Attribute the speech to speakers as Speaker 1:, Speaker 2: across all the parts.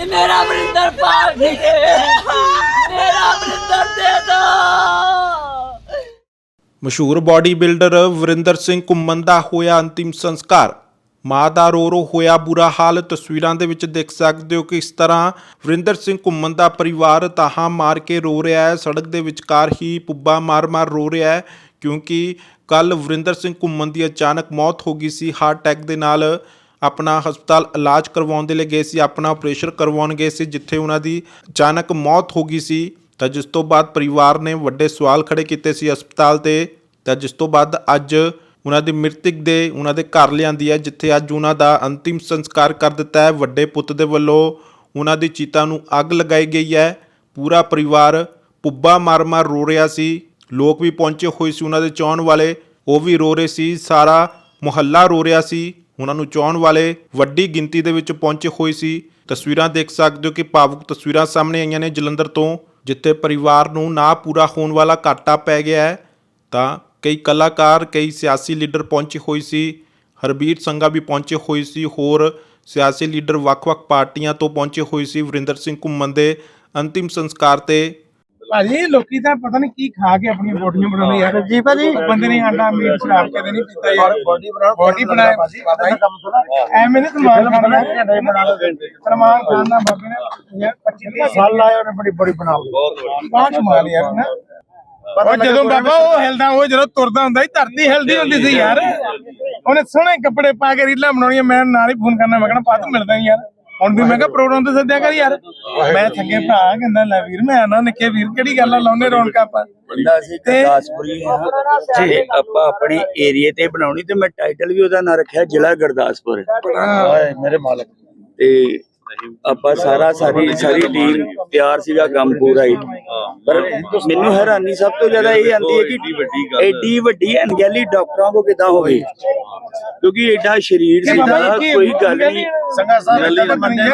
Speaker 1: ਇਹ ਮੇਰਾ ਅਮਰਿੰਦਰ ਪਾਲ ਨਹੀਂ ਮੇਰਾ ਅਮਰਿੰਦਰ ਦੇ ਦੋ।
Speaker 2: ਮਸ਼ਹੂਰ ਬਾਡੀ ਬਿਲਡਰ ਵਰਿੰਦਰ ਸਿੰਘ ਘੁੰਮਣ ਦਾ ਹੋਇਆ ਅੰਤਿਮ ਸੰਸਕਾਰ। ਮਾਂ ਦਾ ਰੋ ਰੋ ਹੋਇਆ ਬੁਰਾ ਹਾਲ, ਤਸਵੀਰਾਂ ਦੇ ਵਿੱਚ ਦੇਖ ਸਕਦੇ ਹੋ ਕਿ ਇਸ ਤਰ੍ਹਾਂ ਵਰਿੰਦਰ ਸਿੰਘ ਘੁੰਮਣ ਦਾ ਪਰਿਵਾਰ ਤਾਹਾਂ ਮਾਰ ਕੇ ਰੋ ਰਿਹਾ ਹੈ। ਸੜਕ ਦੇ ਵਿਚਕਾਰ ਹੀ ਪੁੱਬਾ ਮਾਰ-ਮਾਰ ਰੋ ਰਿਹਾ ਹੈ, ਕਿਉਂਕਿ ਕੱਲ ਵਰਿੰਦਰ ਸਿੰਘ ਘੁੰਮਣ ਦੀ ਅਚਾਨਕ ਮੌਤ ਹੋ ਗਈ ਸੀ। ਹਾਰਟ ਅਟੈਕ ਦੇ ਨਾਲ ਆਪਣਾ ਹਸਪਤਾਲ ਇਲਾਜ ਕਰਵਾਉਣ ਦੇ ਲਈ ਗਏ ਸੀ, ਆਪਣਾ ਆਪਰੇਸ਼ਨ ਕਰਵਾਉਣ ਗਏ ਸੀ, ਜਿੱਥੇ ਉਹਨਾਂ ਦੀ ਅਚਾਨਕ ਮੌਤ ਹੋ ਗਈ ਸੀ। ਤਾਂ ਜਿਸ ਤੋਂ ਬਾਅਦ ਪਰਿਵਾਰ ਨੇ ਵੱਡੇ ਸਵਾਲ ਖੜੇ ਕੀਤੇ ਸੀ ਹਸਪਤਾਲ ਤੇ। ਤਾਂ ਜਿਸ ਤੋਂ ਬਾਅਦ ਅੱਜ ਉਹਨਾਂ ਦੀ ਮ੍ਰਿਤਕ ਦੇ ਉਹਨਾਂ ਦੇ ਘਰ ਲਿਆਂਦੀ ਹੈ, ਜਿੱਥੇ ਅੱਜ ਉਹਨਾਂ ਦਾ ਅੰਤਿਮ ਸੰਸਕਾਰ ਕਰ ਦਿੱਤਾ ਹੈ। ਵੱਡੇ ਪੁੱਤ ਦੇ ਵੱਲੋਂ ਉਹਨਾਂ ਦੀ ਚੀਤਾ ਨੂੰ ਅੱਗ ਲਗਾਈ ਗਈ ਹੈ। ਪੂਰਾ ਪਰਿਵਾਰ ਪੁੱਬਾ ਮਾਰ-ਮਾਰ ਰੋ ਰਿਹਾ ਸੀ। ਲੋਕ ਵੀ ਪਹੁੰਚੇ ਹੋਏ ਸੀ ਉਹਨਾਂ ਦੇ ਚਾਹਣ ਵਾਲੇ। ਉਹ ਵੀ ਰੋ ਰਹੇ ਸੀ, ਸਾਰਾ ਮੁਹੱਲਾ ਰੋ ਰਿਹਾ ਸੀ। ਉਹਨਾਂ ਨੂੰ ਚਾਹਣ ਵਾਲੇ ਵੱਡੀ ਗਿਣਤੀ ਦੇ ਵਿੱਚ ਪਹੁੰਚੇ ਹੋਏ ਸੀ। ਤਸਵੀਰਾਂ ਦੇਖ ਸਕਦੇ ਹੋ ਕਿ ਭਾਵੁਕ ਤਸਵੀਰਾਂ ਸਾਹਮਣੇ ਆਈਆਂ ਨੇ ਜਲੰਧਰ ਤੋਂ, ਜਿੱਥੇ ਪਰਿਵਾਰ ਨੂੰ ਨਾ ਪੂਰਾ ਹੋਣ ਵਾਲਾ ਘਾਟਾ ਪੈ ਗਿਆ ਹੈ। ਤਾਂ ਕਈ ਕਲਾਕਾਰ, ਕਈ ਸਿਆਸੀ ਲੀਡਰ ਪਹੁੰਚੇ ਹੋਏ ਸੀ। ਹਰਬੀਰ ਸੰਘਾ ਵੀ ਪਹੁੰਚੇ ਹੋਏ ਸੀ। ਹੋਰ ਸਿਆਸੀ ਲੀਡਰ ਵੱਖ-ਵੱਖ ਪਾਰਟੀਆਂ ਤੋਂ ਪਹੁੰਚੇ ਹੋਏ ਸੀ। ਵਰਿੰਦਰ ਸਿੰਘ ਘੁੰਮਣ ਦੇ ਅੰਤਿਮ ਸੰਸਕਾਰ ਤੇ
Speaker 3: ਭਾਜੀ ਲੋਕੀ ਤਾਂ ਪਤਾ ਨਹੀਂ ਕੀ ਖਾ ਕੇ ਆਪਣੀਆਂ ਬੋਡੀਆਂ ਬਣਾਉਂਦੇ ਯਾਰ। ਜੀ ਭਾਜੀ। ਬੰਦੇ ਨੇ ਆਂਡਾ ਮੀਟ ਸ਼ਰਾਬ ਕਦੇ ਨਹੀਂ ਪੀਤਾ ਯਾਰ। ਬੋਡੀ ਬਣਾਉ ਬੋਡੀ ਬਣਾਏ ਭਾਜੀ ਐਵੇਂ ਨਹੀਂ ਸਲਮਾਨ ਖਾਨ ਨੇ ਬਣਾ ਲਓ ਸਲਮਾਨ ਖਾਨ ਦਾ ਬਾਬੇ ਨੇ ਯਾਰ 25 ਸਾਲ ਲਾਏ ਉਹਨੇ ਬੜੀ ਬੜੀ ਬਣਾ ਲਈ। ਬਹੁਤ ਕਮਾਲ ਯਾਰ ਨਾ? ਉਹ ਜਦੋਂ ਬਾਬਾ ਉਹ ਹਿਲਦਾ ਉਹ ਜਦੋਂ ਤੁਰਦਾ ਹੁੰਦਾ ਸੀ ਧਰਤੀ ਹਿਲਦੀ ਹੁੰਦੀ ਸੀ ਯਾਰ। ਉਹਨੇ ਸੋਹਣੇ ਕੱਪੜੇ ਪਾ ਕੇ ਰੀਲਾਂ ਬਣਾਉਣੀਆਂ ਮੈਂ ਨਾਲ ਹੀ ਫੋਨ ਕਰਨਾ ਮੈਂ ਕਹਿਣਾ ਪਾ ਤੂੰ ਮਿਲਦਾ ਨੀ ਯਾਰ। ਹੁਣ ਵੀ ਮੈਂ ਕਿਹਾ ਪ੍ਰੋਗਰਾਮ ਤੇ ਸੱਦਿਆ ਕਰ ਯਾਰ। ਮੈਂ ਥੱਕੇ ਭਰਾ ਕਹਿੰਦਾ ਲੈ ਵੀਰ ਮੈਂ ਆਣਾ ਨਿੱਕੇ ਵੀਰ ਕਿਹੜੀ ਗੱਲ ਆ ਲਾਉਨੇ ਰੌਣਕਾਂ ਆਪਾਂ।
Speaker 4: ਬੰਦਾ ਗੁਰਦਾਸਪੁਰੀ ਹਾਂ ਜੇ ਆਪਾਂ ਆਪਣੇ ਏਰੀਏ ਤੇ ਬਣਾਉਣੀ ਤੇ ਮੈਂ ਟਾਈਟਲ ਵੀ ਉਹਦਾ ਨਾਂ ਰੱਖਿਆ ਜ਼ਿਲ੍ਹਾ ਗੁਰਦਾਸਪੁਰ।
Speaker 3: ਓਏ ਮੇਰੇ ਮਾਲਕ।
Speaker 4: ਤੇ ਆਪਾਂ ਸਾਰਾ ਸਾਰੀ ਸਾਰੀ ਟੀਮ ਤਿਆਰ ਸੀਗਾ ਕੰਮ ਪੂਰਾ ਹੀ। ਪਰ ਮੈਨੂੰ ਹੈਰਾਨੀ ਸਭ ਤੋਂ ਜ਼ਿਆਦਾ ਇਹ ਆਂਦੀ ਹੈ ਕਿ ਐਡੀ ਵੱਡੀ ਅਣਗਹਿਲੀ ਡਾਕਟਰਾਂ ਕੋ ਕਿਦਾਂ ਹੋ ਗਈ ਕਿਉਂਕਿ ਐਡਾ ਸ਼ਰੀਰ
Speaker 3: ਕੀ
Speaker 4: ਕੋਈ ਗੱਲ ਨਹੀਂ।
Speaker 3: ਸੰਗਾ ਸਾਹਿਬ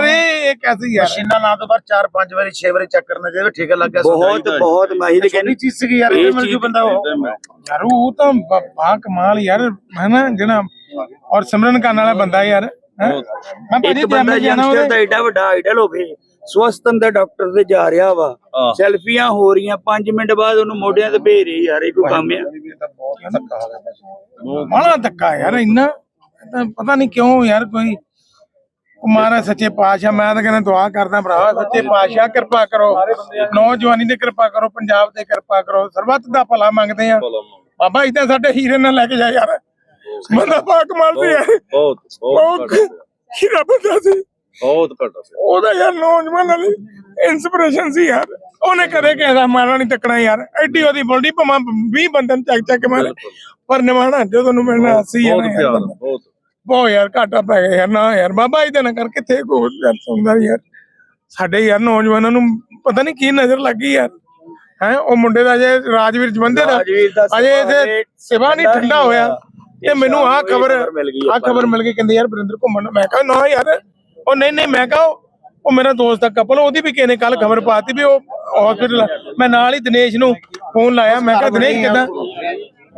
Speaker 3: ਇਹ ਇਹ ਕੈਸੀ ਯਾਰ
Speaker 5: ਮਸ਼ੀਨਾਂ ਲਾ ਤੋਂ ਬਾਅਦ 4-5 ਵਾਰੀ 6 ਵਾਰੀ ਚੈੱਕ ਕਰਨਾ ਚਾਹੀਦਾ ਠੀਕ ਲੱਗ ਗਿਆ
Speaker 4: ਬਹੁਤ ਬਹੁਤ ਮਾਹਿਰ
Speaker 5: ਕਹਿੰਦੀ
Speaker 4: ਕਹਿੰਦੀ
Speaker 5: ਚੀਜ਼ ਸੀਗੀ ਯਾਰ
Speaker 4: ਇਹ
Speaker 5: ਮਿਲ ਜੂ ਬੰਦਾ ਉਹ
Speaker 3: ਯਾਰ ਉਹ ਤਾਂ ਬਾ ਕਮਾਲ ਯਾਰ ਹੈ ਨਾ ਜਿਹੜਾ ਔਰ ਸਿਮਰਨ ਕਰਨ ਵਾਲਾ ਬੰਦਾ ਯਾਰ। ਹੈਂ? ਮੈਂ ਭਾਜੀ
Speaker 4: ਇੱਕ ਬੰਦਾ ਯੰਗਸਟਰ
Speaker 3: ਉਹਦੇ
Speaker 4: ਦਾ ਐਡਾ ਵੱਡਾ ਆਈਡਲ ਹੋਵੇ ਸਵਸਥ ਅੰਦਰ ਡਾਕਟਰ ਤੇ ਜਾ ਰਿਹਾ ਵਾ ਸੈਲਫੀਆਂ ਹੋ ਰਹੀਆਂ 5 ਮਿੰਟ ਬਾਅਦ ਉਹਨੂੰ ਮੋਢਿਆਂ ਤੇ ਭੇਜ ਰਹੀ ਯਾਰ ਇਹ ਕੋਈ ਕੰਮ ਆ?
Speaker 3: ਮਾਲਾ ਧੱਕਾ ਯਾਰ ਇੰਨਾ ਪਤਾ ਨਹੀਂ ਕਿਉਂ ਯਾਰ ਕੋਈ ਕੁਮਾਰਾ ਸੱਚੇ ਪਾਤਸ਼ਾਹ ਮੈਂ ਤਾਂ ਕਹਿੰਦਾ ਦੁਆ ਕਰਦਾ ਭਰਾ ਸੱਚੇ ਪਾਤਸ਼ਾਹ ਕਿਰਪਾ ਕਰੋ। ਨੌਜਵਾਨੀ ਤੇ ਕਿਰਪਾ ਕਰੋ ਪੰਜਾਬ ਤੇ ਕਿਰਪਾ ਕਰੋ ਸਰਬੱਤ ਦਾ ਭਲਾ ਮੰਗਦੇ ਆ। ਬਾਬਾ ਇਦਾਂ ਸਾਡੇ ਹੀਰੇ ਨਾਲ ਲੈ ਕੇ ਜਾ ਯਾਰ। ਬੰਦਾ ਪਾ ਕਮਾਲ ਸੀ ਯਾਰ
Speaker 6: ਬਹੁਤ
Speaker 3: ਬਹੁਤ ਹੀਰਾ ਬੰਦਾ ਸੀ।
Speaker 6: ਬਹੁਤ ਘੱਟ ਸੀ
Speaker 3: ਉਹਦਾ ਯਾਰ ਨੌਜਵਾਨ ਵਾਲੀ ਇਨਸਪੀਰੇਸ਼ਨ ਸੀ ਯਾਰ। ਉਹਨੇ ਕਦੇ ਕਿਸੇ ਦਾ ਮਾਰਾ ਨਹੀਂ ਤੱਕਣਾ ਯਾਰ। ਐਡੀ ਉਹਦੀ ਬੋਲਦੀ ਭਮਾ 20 ਬੰਦਨ ਚੱਕ ਚੱਕ ਮਾਰ। ਪਰ ਨਿਮਾਣਾ ਜਦੋਂ ਨੂੰ ਮਿਲਣਾ ਸੀ
Speaker 6: ਬਹੁਤ ਪਿਆਰ। ਬਹੁਤ।
Speaker 3: ਬਹੁਤ ਯਾਰ ਘਾਟਾ ਪੈ ਗਿਆ ਯਾਰ। ਨਾ ਯਾਰ ਬਾਬਾ ਇਹਦਾ ਨਾ ਕਰ ਕਿੱਥੇ ਕੋਈ ਨੀ ਯਾਰ। ਸਾਡੇ ਯਾਰ ਨੌਜਵਾਨਾਂ ਨੂੰ ਪਤਾ ਨਹੀਂ ਕੀ ਨਜ਼ਰ ਲੱਗੀ ਯਾਰ। ਹੈ ਉਹ ਮੁੰਡੇ ਦਾ ਜੇ ਰਾਜਵੀਰ ਜਵੰਦੇ ਦਾ। ਅਜੇ
Speaker 4: ਹਜੇ
Speaker 3: ਸਿਵਾ ਨਹੀਂ
Speaker 4: ਠੰਡਾ
Speaker 3: ਹੋਇਆ।
Speaker 4: ਇਹ
Speaker 3: ਤੇ ਮੈਨੂੰ ਆਹ ਖਬਰ
Speaker 4: ਇਹ ਖਬਰ ਮਿਲ ਗਈ
Speaker 3: ਆਹ ਖਬਰ ਮਿਲ ਗਈ ਕਹਿੰਦੇ ਯਾਰ ਵਰਿੰਦਰ ਘੁੰਮਣ। ਨੂੰ। ਮੈਂ ਕਿਹਾ ਨਾ ਯਾਰ ਉਹ ਨਹੀਂ ਨਹੀਂ ਮੈਂ ਕਿਹਾ ਉਹ- ਉਹ ਮੇਰਾ ਦੋਸਤ ਦਾ ਕਪਲ ਉਹਦੀ ਵੀ ਕਿਸੇ ਨੇ ਕੱਲ ਖਬਰ ਪਾਤੀ ਵੀ ਉਹ ਹਸਪੀਟਲ ਮੈਂ ਨਾਲ ਹੀ ਦਿਨੇਸ਼ ਨੂੰ ਫੋਨ ਲਾਇਆ ਮੈਂ ਕਿਹਾ ਦਿਨੇਸ਼ ਕਿਦਾਂ?